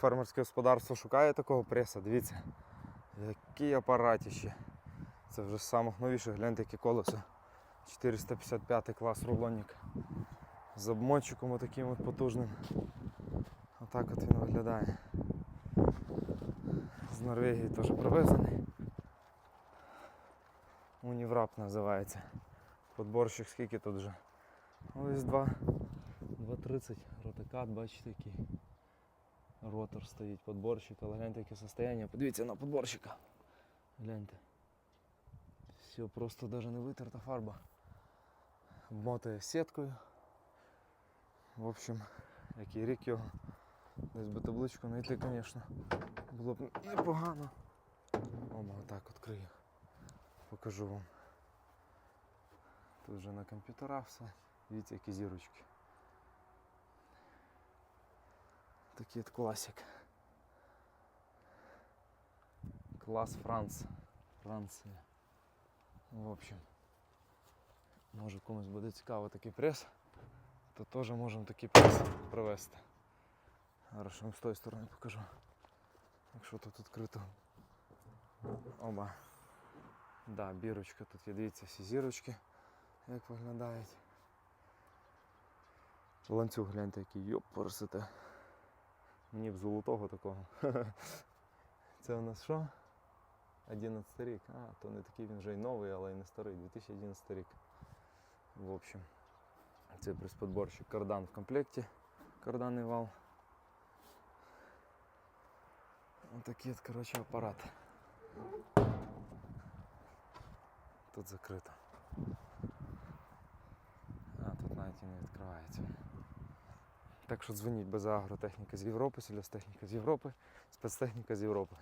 Фермерське господарство шукає такого преса. Дивіться, який апаратіще. Це вже з самих гляньте, яке колесо. 455 клас рулонник. З обмотчиком таким от потужним. Отак от він виглядає. З Норвегії теж привезений. Уніврап називається. Подборщик скільки тут вже? Ось два. 2.30 ротокат, бачите який. Ротор стоїть, подборщик, але гляньте яке состояние. Подивіться на подборщика. Гляньте. Все просто навіть не витерта фарба. Обмотує сіткою. В общем, який рік його. Десь би табличку знайти, звісно. Було б непогано. Ома, отак відкрию. Покажу вам. Тут вже на комп'ютерах все. Дивіться, які зірочки. Такий от класик. Клас Франц. Франція. В общем. Може комусь буде цікаво такий прес, то теж можемо такий прес привезти. Зараз вам з тої сторони покажу. Якщо тут відкрито. Оба. Да, бірочка тут є, дивіться, всі зірочки, як виглядають. Ланцюг гляньте, який йоп поросите. Мені б золотого такого. Це у нас що? 11 рік. А, то не такий він вже й новий, але й не старий. 2011 рік. В общем, це присподборщик кардан в комплекті. Карданний вал. Отакий от, коротше, апарат. Тут закрито. А, тут навіть і не відкривається. Так що дзвоніть без агротехніка з Європи, сільгостехніка з Європи, спецтехніка з Європи.